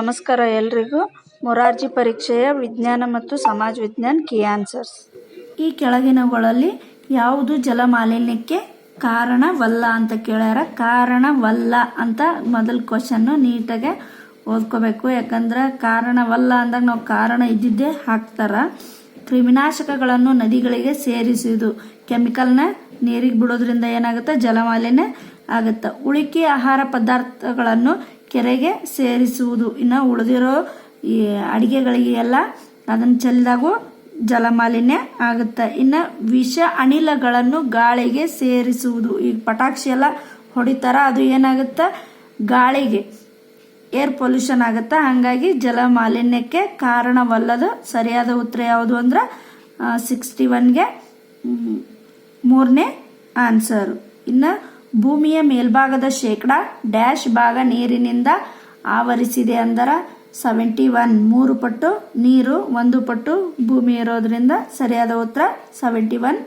ನಮಸ್ಕಾರ ಎಲ್ರಿಗೂ. ಮೊರಾರ್ಜಿ ಪರೀಕ್ಷೆಯ ವಿಜ್ಞಾನ ಮತ್ತು ಸಮಾಜ ವಿಜ್ಞಾನ ಕೀ ಆನ್ಸರ್ಸ್. ಈ ಕೆಳಗಿನವುಗಳಲ್ಲಿ ಯಾವುದು ಜಲಮಾಲಿನ್ಯಕ್ಕೆ ಕಾರಣವಲ್ಲ ಅಂತ ಕೇಳ್ಯಾರ? ಕಾರಣವಲ್ಲ ಅಂತ ಮೊದಲ ಕ್ವಶನ್ನು ನೀಟಾಗೆ ಓದ್ಕೋಬೇಕು. ಯಾಕಂದ್ರೆ ಕಾರಣವಲ್ಲ ಅಂದಾಗ ನಾವು ಕಾರಣ ಇದ್ದಿದ್ದೇ ಹಾಕ್ತಾರ. ಕ್ರಿಮಿನಾಶಕಗಳನ್ನು ನದಿಗಳಿಗೆ ಸೇರಿಸುವುದು. ಕೆಮಿಕಲ್ನ ನೀರಿಗೆ ಬಿಡೋದ್ರಿಂದ ಏನಾಗುತ್ತೆ? ಜಲಮಾಲಿನ್ಯ ಆಗುತ್ತೆ. ಉಳಿಕೆ ಆಹಾರ ಪದಾರ್ಥಗಳನ್ನು ಕೆರೆಗೆ ಸೇರಿಸುವುದು. ಇನ್ನು ಉಳಿದಿರೋ ಈ ಅಡಿಗೆಗಳಿಗೆ ಎಲ್ಲ ಅದನ್ನು ಚೆಲ್ಲಿದಾಗೂ ಜಲಮಾಲಿನ್ಯ ಆಗುತ್ತೆ. ಇನ್ನು ವಿಷ ಅನಿಲಗಳನ್ನು ಗಾಳಿಗೆ ಸೇರಿಸುವುದು. ಈಗ ಪಟಾಕ್ಷಿ ಎಲ್ಲ ಹೊಡಿತಾರ, ಅದು ಏನಾಗುತ್ತೆ? ಗಾಳಿಗೆ ಏರ್ ಪೊಲ್ಯೂಷನ್ ಆಗುತ್ತೆ. ಹಾಗಾಗಿ ಜಲಮಾಲಿನ್ಯಕ್ಕೆ ಕಾರಣವಲ್ಲದು ಕಾರಣವಲ್ಲದ ಸರಿಯಾದ ಉತ್ತರ ಯಾವುದು ಅಂದ್ರೆ ಸಿಕ್ಸ್ಟಿ ಒನ್ಗೆ ಮೂರನೇ ಆನ್ಸರ್ ಇನ್ನು ಭೂಮಿಯ ಮೇಲ್ಭಾಗದ ಶೇಕಡ ಡ್ಯಾಶ್ ಭಾಗ ನೀರಿನಿಂದ ಆವರಿಸಿದೆ ಅಂದರೆ ಸೆವೆಂಟಿ ಒನ್ ಮೂರು ಪಟ್ಟು ನೀರು, ಒಂದು ಪಟ್ಟು ಭೂಮಿ ಇರೋದ್ರಿಂದ ಸರಿಯಾದ ಉತ್ತರ ಸೆವೆಂಟಿ ಒನ್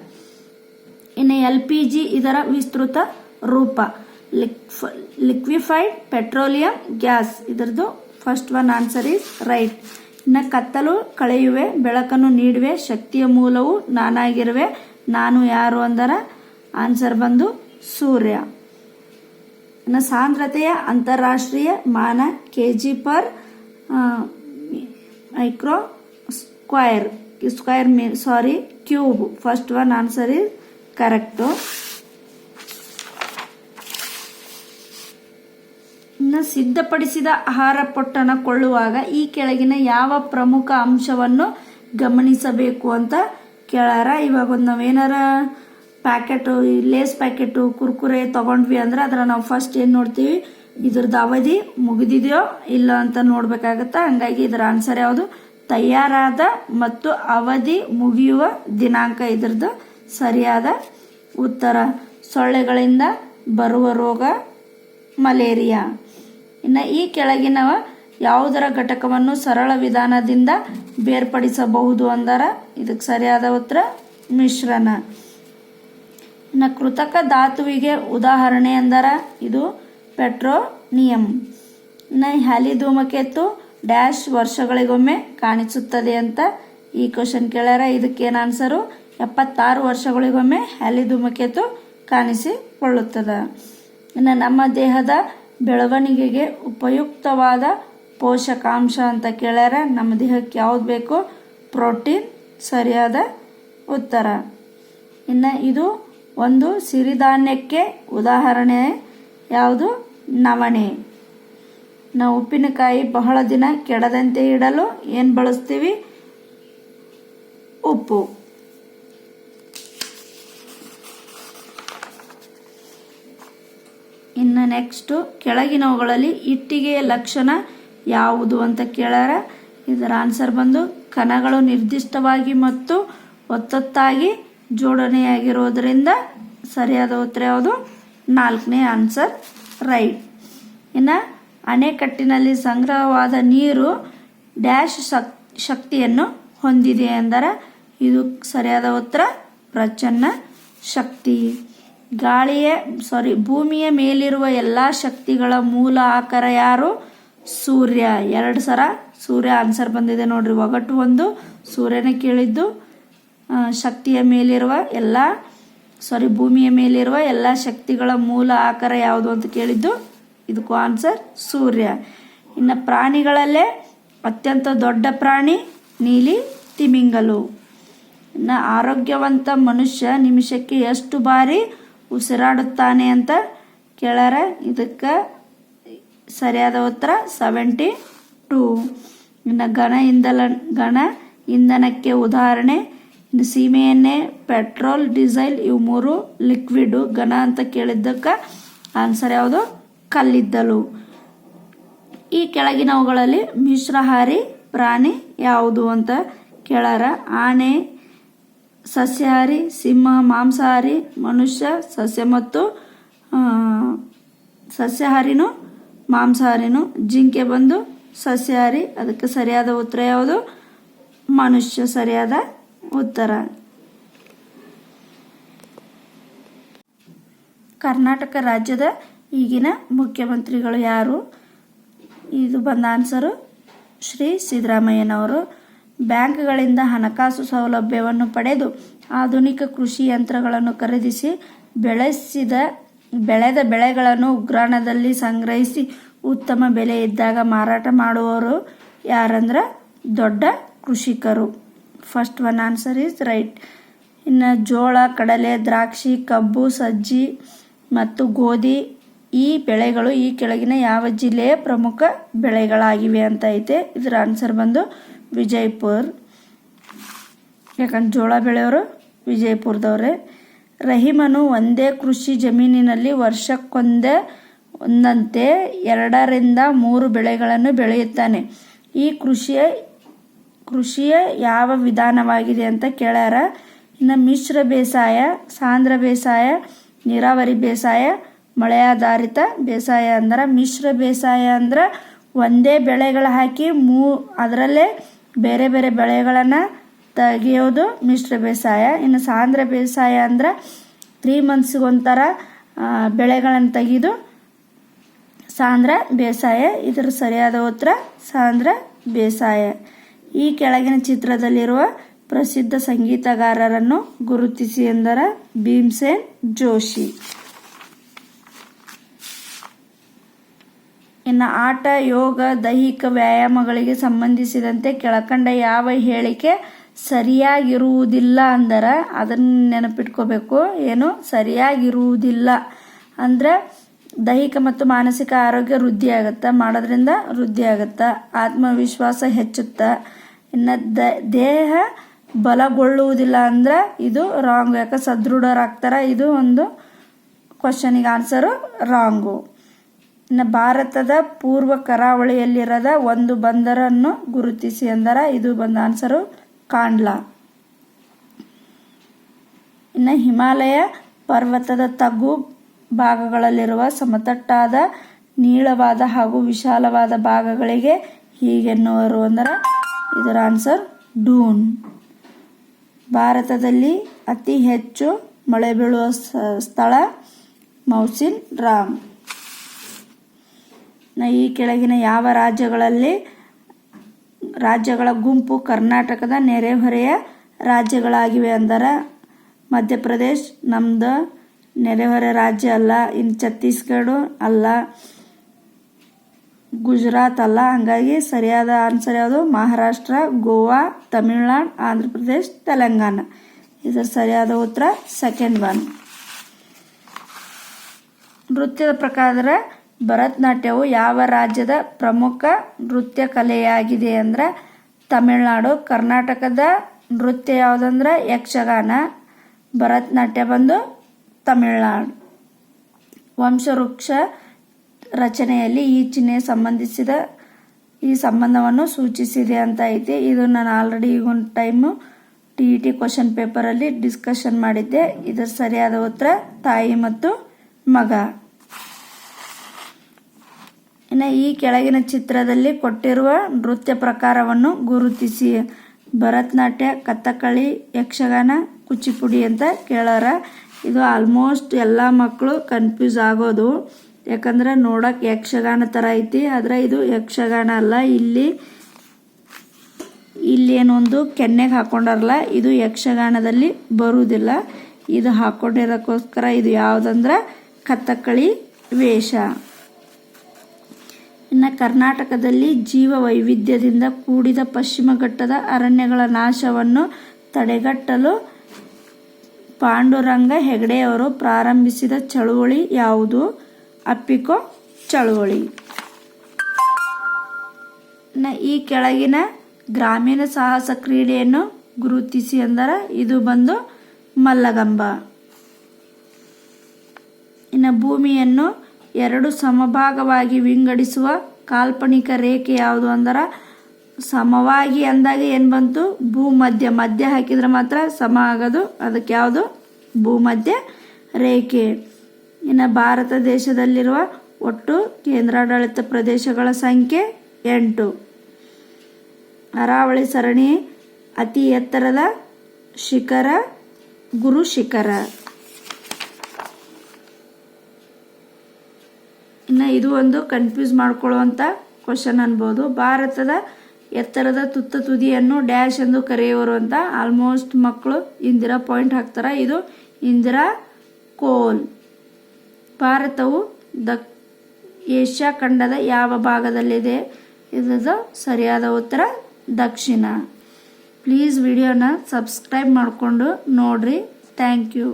ಇನ್ನು ಎಲ್ ಪಿ ಜಿ ಇದರ ವಿಸ್ತೃತ ರೂಪ. ಲಿಕ್ಫ್, liquefied petroleum gas. ಇದರದು first one answer is right ಇನ್ನು ಕತ್ತಲು ಕಳೆಯುವೆ, ಬೆಳಕನ್ನು ನೀಡುವೆ, ಶಕ್ತಿಯ ಮೂಲವು ನಾನಾಗಿರುವೆ, ನಾನು ಯಾರು ಅಂದರ ಆನ್ಸರ್ ಬಂದು ಸೂರ್ಯ. ಸಾಂದ್ರತೆಯ ಅಂತಾರಾಷ್ಟ್ರೀಯ ಮಾನ K G per micro square square me sorry cube first one answer is correct ಇನ್ನು ಸಿದ್ಧಪಡಿಸಿದ ಆಹಾರ ಪೊಟ್ಟಣ ಕೊಳ್ಳುವಾಗ ಈ ಕೆಳಗಿನ ಯಾವ ಪ್ರಮುಖ ಅಂಶವನ್ನು ಗಮನಿಸಬೇಕು ಅಂತ ಕೇಳಾರ. ಇವಾಗ ಒಂದು ನಾವೇನಾರ ಪ್ಯಾಕೆಟು, ಲೇಸ್ ಪ್ಯಾಕೆಟು, ಕುರ್ಕುರೆ ತೊಗೊಂಡ್ವಿ ಅಂದರೆ ಅದರ ನಾವು ಫಸ್ಟ್ ಏನು ನೋಡ್ತೀವಿ? ಇದ್ರದ್ದು ಅವಧಿ ಮುಗಿದಿದೆಯೋ ಇಲ್ಲ ಅಂತ ನೋಡಬೇಕಾಗತ್ತೆ? ಹಂಗಾಗಿ ಇದರ ಆನ್ಸರ್ ಯಾವುದು? ತಯಾರಾದ ಮತ್ತು ಅವಧಿ ಮುಗಿಯುವ ದಿನಾಂಕ ಇದ್ರದ್ದು ಸರಿಯಾದ ಉತ್ತರ. ಸೊಳ್ಳೆಗಳಿಂದ ಬರುವ ರೋಗ ಮಲೇರಿಯಾ. ಇನ್ನು ಈ ಕೆಳಗಿನ ಯಾವುದರ ಘಟಕವನ್ನು ಸರಳ ವಿಧಾನದಿಂದ ಬೇರ್ಪಡಿಸಬಹುದು ಅಂದರ ಇದಕ್ಕೆ ಸರಿಯಾದ ಉತ್ತರ ಮಿಶ್ರಣ. ಇನ್ನು ಕೃತಕ ಧಾತುವಿಗೆ ಉದಾಹರಣೆ ಅಂದರೆ ಇದು ಪೆಟ್ರೋನಿಯಂ. ಇನ್ನು ಹ್ಯಾಲಿ ಧೂಮಕೇತು ಡ್ಯಾಶ್ ವರ್ಷಗಳಿಗೊಮ್ಮೆ ಕಾಣಿಸುತ್ತದೆ ಅಂತ ಈ ಕ್ವಶನ್ ಕೇಳ್ಯಾರ. ಇದಕ್ಕೇನು ಆನ್ಸರು? ಎಪ್ಪತ್ತಾರು ವರ್ಷಗಳಿಗೊಮ್ಮೆ ಹ್ಯಾಲಿ ಧೂಮಕೇತು ಕಾಣಿಸಿಕೊಳ್ಳುತ್ತದೆ. ಇನ್ನು ನಮ್ಮ ದೇಹದ ಬೆಳವಣಿಗೆಗೆ ಉಪಯುಕ್ತವಾದ ಪೋಷಕಾಂಶ ಅಂತ ಕೇಳ್ಯಾರ. ನಮ್ಮ ದೇಹಕ್ಕೆ ಯಾವ್ದು ಬೇಕು? ಪ್ರೋಟೀನ್. ಸರಿಯಾದ ಉತ್ತರ. ಇನ್ನು ಇದು ಒಂದು ಸಿರಿಧಾನ್ಯಕ್ಕೆ ಉದಾಹರಣೆ ಯಾವುದು? ನವಣೆ. ನಾವು ಉಪ್ಪಿನಕಾಯಿ ಬಹಳ ದಿನ ಕೆಡದಂತೆ ಇಡಲು ಏನು ಬಳಸ್ತೀವಿ? ಉಪ್ಪು. ಇನ್ನು ನೆಕ್ಸ್ಟು ಕೆಳಗಿನವುಗಳಲ್ಲಿ ಇಟ್ಟಿಗೆಯ ಲಕ್ಷಣ ಯಾವುದು ಅಂತ ಕೇಳಾರ ಇದರ ಆನ್ಸರ್ ಬಂದು ಕಣಗಳು ನಿರ್ದಿಷ್ಟವಾಗಿ ಮತ್ತು ಒತ್ತೊತ್ತಾಗಿ ಜೋಡಣೆಯಾಗಿರೋದ್ರಿಂದ ಸರಿಯಾದ ಉತ್ತರ ಯಾವುದು? ನಾಲ್ಕನೇ ಆನ್ಸರ್ ರೈಟ್ ಇನ್ನು ಅಣೆಕಟ್ಟಿನಲ್ಲಿ ಸಂಗ್ರಹವಾದ ನೀರು ಡ್ಯಾಶ್ ಶಕ್, ಶಕ್ತಿಯನ್ನು ಹೊಂದಿದೆ ಎಂದರೆ ಇದು ಸರಿಯಾದ ಉತ್ತರ? ಪ್ರಚನ್ನ ಶಕ್ತಿ. ಗಾಳಿಯ ಸಾರಿ ಭೂಮಿಯ ಮೇಲಿರುವ ಎಲ್ಲ ಶಕ್ತಿಗಳ ಮೂಲ ಆಕಾರ ಯಾರು? ಸೂರ್ಯ. ಎರಡು ಸರ ಸೂರ್ಯ ಆನ್ಸರ್ ಬಂದಿದೆ ನೋಡ್ರಿ. ಒಗಟು ಒಂದು, ಸೂರ್ಯನ ಕೇಳಿದ್ದು ಶಕ್ತಿಯ ಮೇಲಿರುವ ಎಲ್ಲ ಸಾರಿ ಭೂಮಿಯ ಮೇಲಿರುವ ಎಲ್ಲ ಶಕ್ತಿಗಳ ಮೂಲ ಆಕಾರ ಯಾವುದು ಅಂತ ಕೇಳಿದ್ದು ಇದಕ್ಕೂ ಆನ್ಸರ್ ಸೂರ್ಯ. ಇನ್ನು ಪ್ರಾಣಿಗಳಲ್ಲೇ ಅತ್ಯಂತ ದೊಡ್ಡ ಪ್ರಾಣಿ ನೀಲಿ ತಿಮಿಂಗಲು. ಇನ್ನು ಆರೋಗ್ಯವಂತ ಮನುಷ್ಯ ನಿಮಿಷಕ್ಕೆ ಎಷ್ಟು ಬಾರಿ ಉಸಿರಾಡುತ್ತಾನೆ ಅಂತ ಕೇಳಾರ? ಇದಕ್ಕೆ ಸರಿಯಾದ ಉತ್ತರ ಸೆವೆಂಟಿ ಟೂ ಇನ್ನು ಘನ ಇಂಧನ ಘನ ಇಂಧನಕ್ಕೆ ಉದಾಹರಣೆ ಸೀಮೆ ಎಣ್ಣೆ, ಪೆಟ್ರೋಲ್, ಡೀಸೆಲ್, ಇವು ಮೂರು ಲಿಕ್ವಿಡು ಘನ ಅಂತ ಕೇಳಿದ್ದಕ್ಕೆ ಆನ್ಸರ್ ಯಾವುದು? ಕಲ್ಲಿದ್ದಲು. ಈ ಕೆಳಗಿನವುಗಳಲ್ಲಿ ಮಿಶ್ರಹಾರಿ ಪ್ರಾಣಿ ಯಾವುದು ಅಂತ ಕೇಳಾರ? ಆನೆ, ಸಸ್ಯಾಹಾರಿ, ಸಿಂಹ, ಮಾಂಸಾಹಾರಿ, ಮನುಷ್ಯ, ಸಸ್ಯ ಮತ್ತು ಸಸ್ಯಾಹಾರಿನೂ ಮಾಂಸಾಹಾರಿನೂ. ಜಿಂಕೆ ಬಂದು ಸಸ್ಯಾಹಾರಿ, ಅದಕ್ಕೆ ಸರಿಯಾದ ಉತ್ತರ ಯಾವುದು? ಮನುಷ್ಯ ಸರಿಯಾದ ಉತ್ತರ. ಕರ್ನಾಟಕ ರಾಜ್ಯದ ಈಗಿನ ಮುಖ್ಯಮಂತ್ರಿಗಳು ಯಾರು? ಇದು ಬಂದ ಆನ್ಸರು ಶ್ರೀ ಸಿದ್ದರಾಮಯ್ಯನವರು. ಬ್ಯಾಂಕ್ಗಳಿಂದ ಹಣಕಾಸು ಸೌಲಭ್ಯವನ್ನು ಪಡೆದು ಆಧುನಿಕ ಕೃಷಿ ಯಂತ್ರಗಳನ್ನು ಖರೀದಿಸಿ ಬೆಳೆಸಿದ, ಬೆಳೆದ ಬೆಳೆಗಳನ್ನು ಉಗ್ರಾಣದಲ್ಲಿ ಸಂಗ್ರಹಿಸಿ ಉತ್ತಮ ಬೆಲೆ ಇದ್ದಾಗ ಮಾರಾಟ ಮಾಡುವವರು ಯಾರಂದ್ರೆ ದೊಡ್ಡ ಕೃಷಿಕರು. First one answer is right ಇನ್ನು ಜೋಳ, ಕಡಲೆ, ದ್ರಾಕ್ಷಿ, ಕಬ್ಬು, ಸಜ್ಜಿ ಮತ್ತು ಗೋಧಿ ಈ ಬೆಳೆಗಳು ಈ ಕೆಳಗಿನ ಯಾವ ಜಿಲ್ಲೆಯ ಪ್ರಮುಖ ಬೆಳೆಗಳಾಗಿವೆ ಅಂತ ಐತೆ. ಇದರ ಆನ್ಸರ್ ಬಂದು ವಿಜಯಪುರ್. ಯಾಕಂದ್ರೆ ಜೋಳ ಬೆಳೆಯವರು ವಿಜಯಪುರದವ್ರೆ. ರಹೀಮನು ಒಂದೇ ಕೃಷಿ ಜಮೀನಿನಲ್ಲಿ ವರ್ಷಕ್ಕೊಂದೇ ಒಂದಂತೆ ಎರಡರಿಂದ ಮೂರು ಬೆಳೆಗಳನ್ನು ಬೆಳೆಯುತ್ತಾನೆ. ಈ ಕೃಷಿಯ ಕೃಷಿಯ ಯಾವ ವಿಧಾನವಾಗಿದೆ ಅಂತ ಕೇಳ್ಯಾರ. ಇನ್ನು ಮಿಶ್ರ ಬೇಸಾಯ ಸಾಂದ್ರ ಬೇಸಾಯ, ನೀರಾವರಿ ಬೇಸಾಯ, ಮಳೆಯಾಧಾರಿತ ಬೇಸಾಯ ಅಂದ್ರೆ ಮಿಶ್ರ ಬೇಸಾಯ ಅಂದ್ರೆ ಒಂದೇ ಬೆಳೆಗಳು ಹಾಕಿ ಮೂ ಅದರಲ್ಲೇ ಬೇರೆ ಬೇರೆ ಬೆಳೆಗಳನ್ನು ತೆಗೆಯೋದು ಮಿಶ್ರ ಬೇಸಾಯ. ಇನ್ನು ಸಾಂದ್ರ ಬೇಸಾಯ ಅಂದ್ರೆ ತ್ರೀ ಮಂತ್ಸ್ಗೊಂಥರ ಬೆಳೆಗಳನ್ನು ತೆಗೆದು ಸಾಂದ್ರ ಬೇಸಾಯ. ಇದರ ಸರಿಯಾದ ಉತ್ತರ ಸಾಂದ್ರ ಬೇಸಾಯ. ಈ ಕೆಳಗಿನ ಚಿತ್ರದಲ್ಲಿರುವ ಪ್ರಸಿದ್ಧ ಸಂಗೀತಗಾರರನ್ನು ಗುರುತಿಸಿ ಎಂದರ ಭೀಮಸೇನ್ ಜೋಶಿ. ಇನ್ನು ಆಟ, ಯೋಗ, ದೈಹಿಕ ವ್ಯಾಯಾಮಗಳಿಗೆ ಸಂಬಂಧಿಸಿದಂತೆ ಕೆಳಕಂಡ ಯಾವ ಹೇಳಿಕೆ ಸರಿಯಾಗಿರುವುದಿಲ್ಲ ಅಂದರೆ ಅದನ್ನು ನೆನಪಿಟ್ಕೋಬೇಕು. ಏನು? ಸರಿಯಾಗಿರುವುದಿಲ್ಲ ಅಂದರೆ ದೈಹಿಕ ಮತ್ತು ಮಾನಸಿಕ ಆರೋಗ್ಯ ವೃದ್ಧಿ ಆಗುತ್ತೆ ಮಾಡೋದ್ರಿಂದ ವೃದ್ಧಿಯಾಗತ್ತೆ, ಆತ್ಮವಿಶ್ವಾಸ ಹೆಚ್ಚುತ್ತೆ ಇನ್ನು ದೇಹ ಬಲಗೊಳ್ಳುವುದಿಲ್ಲ ಅಂದ್ರೆ ಇದು ರಾಂಗ್ ಯಾಕೆ? ಸದೃಢರಾಗ್ತಾರೆ. ಇದು ಒಂದು ಕ್ವಶನಿಗೆ ಆನ್ಸರು ರಾಂಗು ಇನ್ನು ಭಾರತದ ಪೂರ್ವ ಕರಾವಳಿಯಲ್ಲಿರದ ಒಂದು ಬಂದರನ್ನು ಗುರುತಿಸಿ ಅಂದರೆ ಇದು ಬಂದ ಆನ್ಸರು ಕಾಂಡ್ಲಾ. ಇನ್ನು ಹಿಮಾಲಯ ಪರ್ವತದ ತಗ್ಗು ಭಾಗಗಳಲ್ಲಿರುವ ಸಮತಟ್ಟಾದ, ನೀಳವಾದ ಹಾಗೂ ವಿಶಾಲವಾದ ಭಾಗಗಳಿಗೆ ಹೀಗೆನ್ನುವರು ಅಂದರೆ ಇದರ ಆನ್ಸರ್ ಡೂನ್ ಭಾರತದಲ್ಲಿ ಅತಿ ಹೆಚ್ಚು ಮಳೆ ಬೀಳುವ ಸ್ಥಳ ಮೌಸಿನ್ ರಾಮ್. ಈ ಕೆಳಗಿನ ಯಾವ ರಾಜ್ಯಗಳಲ್ಲಿ, ರಾಜ್ಯಗಳ ಗುಂಪು ಕರ್ನಾಟಕದ ನೆರೆಹೊರೆಯ ರಾಜ್ಯಗಳಾಗಿವೆ ಅಂದರೆ, ಮಧ್ಯಪ್ರದೇಶ್ ನಮ್ಮದು ನೆರೆಹೊರೆ ರಾಜ್ಯ ಅಲ್ಲ ಇನ್ನು ಛತ್ತೀಸ್ಗಢ ಅಲ್ಲ. ಗುಜರಾತ್ ಅಲ್ಲ. ಹಾಗಾಗಿ ಸರಿಯಾದ ಆನ್ಸರ್ ಯಾವುದು? ಮಹಾರಾಷ್ಟ್ರ, ಗೋವಾ, ತಮಿಳ್ನಾಡು, ಆಂಧ್ರ ಪ್ರದೇಶ್, ತೆಲಂಗಾಣ. ಇದರ ಸರಿಯಾದ ಉತ್ತರ ಸೆಕೆಂಡ್ ಒನ್ ನೃತ್ಯದ ಪ್ರಕಾರ ಭರತನಾಟ್ಯವು ಯಾವ ರಾಜ್ಯದ ಪ್ರಮುಖ ನೃತ್ಯ ಕಲೆಯಾಗಿದೆ ಅಂದರೆ ತಮಿಳುನಾಡು. ಕರ್ನಾಟಕದ ನೃತ್ಯ ಯಾವುದಂದ್ರೆ ಯಕ್ಷಗಾನ. ಭರತನಾಟ್ಯ ಬಂದು ತಮಿಳುನಾಡು. ವಂಶವೃಕ್ಷ ರಚನೆಯಲ್ಲಿ ಈ ಚಿಹ್ನೆ ಸಂಬಂಧಿಸಿದ ಈ ಸಂಬಂಧವನ್ನು ಸೂಚಿಸಿದೆ ಅಂತ ಐತಿ. ಇದು ನಾನು ಆಲ್ರೆಡಿ ಈಗ ಒಂದು time T E T question ಪೇಪರಲ್ಲಿ ಡಿಸ್ಕಷನ್ ಮಾಡಿದ್ದೆ. ಇದರ ಸರಿಯಾದ ಉತ್ತರ ತಾಯಿ ಮತ್ತು ಮಗ. ಇನ್ನು ಈ ಕೆಳಗಿನ ಚಿತ್ರದಲ್ಲಿ ಕೊಟ್ಟಿರುವ ನೃತ್ಯ ಪ್ರಕಾರವನ್ನು ಗುರುತಿಸಿ. ಭರತನಾಟ್ಯ, ಕಥಕ್ಕಳಿ, ಯಕ್ಷಗಾನ, ಕುಚಿಪುಡಿ ಅಂತ ಕೇಳಾರ. ಇದು ಆಲ್ಮೋಸ್ಟ್ ಎಲ್ಲ ಮಕ್ಕಳು ಕನ್ಫ್ಯೂಸ್ ಆಗೋದು. ಯಾಕಂದ್ರೆ ನೋಡಕ್ಕೆ ಯಕ್ಷಗಾನ ಥರ ಐತಿ, ಆದರೆ ಇದು ಯಕ್ಷಗಾನ ಅಲ್ಲ. ಇಲ್ಲಿ ಇಲ್ಲಿ ಏನೊಂದು ಕೆನ್ನೆಗೆ ಹಾಕೊಂಡಾರಲ್ಲ, ಇದು ಯಕ್ಷಗಾನದಲ್ಲಿ ಬರುವುದಿಲ್ಲ ಇದು ಹಾಕೊಂಡಿರೋಕ್ಕೋಸ್ಕರ ಇದು ಯಾವುದಂದ್ರೆ ಕಥಕ್ಕಳಿ ವೇಷ. ಇನ್ನು ಕರ್ನಾಟಕದಲ್ಲಿ ಜೀವ ವೈವಿಧ್ಯದಿಂದ ಕೂಡಿದ ಪಶ್ಚಿಮ ಘಟ್ಟದ ಅರಣ್ಯಗಳ ನಾಶವನ್ನು ತಡೆಗಟ್ಟಲು ಪಾಂಡುರಂಗ ಹೆಗಡೆಯವರು ಪ್ರಾರಂಭಿಸಿದ ಚಳುವಳಿ ಯಾವುದು? ಅಪ್ಪಿಕೋ ಚಳುವಳಿ. ನ ಈ ಕೆಳಗಿನ ಗ್ರಾಮೀಣ ಸಾಹಸ ಕ್ರೀಡೆಯನ್ನು ಗುರುತಿಸಿ ಅಂದರೆ ಇದು ಬಂದು ಮಲ್ಲಗಂಬ. ಇನ್ನು ಭೂಮಿಯನ್ನು ಎರಡು ಸಮಭಾಗವಾಗಿ ವಿಂಗಡಿಸುವ ಕಾಲ್ಪನಿಕ ರೇಖೆ ಯಾವುದು ಅಂದ್ರೆ ಸಮವಾಗಿ ಅಂದಾಗ ಏನು ಬಂತು? ಭೂಮಧ್ಯ. ಮಧ್ಯ ಹಾಕಿದ್ರೆ ಮಾತ್ರ ಸಮ ಆಗೋದು. ಅದಕ್ಕೆ ಯಾವುದು? ಭೂಮಧ್ಯ ರೇಖೆ. ಇನ್ನು ಭಾರತ ದೇಶದಲ್ಲಿರುವ ಒಟ್ಟು ಕೇಂದ್ರಾಡಳಿತ ಪ್ರದೇಶಗಳ ಸಂಖ್ಯೆ ಎಂಟು. ಅರಾವಳಿ ಸರಣಿ ಅತಿ ಎತ್ತರದ ಶಿಖರ ಗುರು ಶಿಖರ. ಇನ್ನು ಇದು ಒಂದು ಕನ್ಫ್ಯೂಸ್ ಮಾಡ್ಕೊಳ್ಳುವಂಥ ಕ್ವಶನ್ ಅನ್ಬೋದು. ಭಾರತದ ಎತ್ತರದ ತುತ್ತ ತುದಿಯನ್ನು ಡ್ಯಾಶ್ ಎಂದು ಕರೆಯುವರು ಅಂತ ಆಲ್ಮೋಸ್ಟ್ ಮಕ್ಕಳು ಇಂದಿರಾ ಪಾಯಿಂಟ್ ಹಾಕ್ತಾರೆ? ಇದು ಇಂದಿರಾ ಕೋಲ್. ಭಾರತವು ದಕ್, ಏಷ್ಯಾ ಖಂಡದ ಯಾವ ಭಾಗದಲ್ಲಿದೆ? ಇದು ಸರಿಯಾದ ಉತ್ತರ ದಕ್ಷಿಣ. ಪ್ಲೀಸ್ ವಿಡಿಯೋನ ಸಬ್ಸ್ಕ್ರೈಬ್ ಮಾಡಿಕೊಂಡು ನೋಡ್ರಿ. Thank you.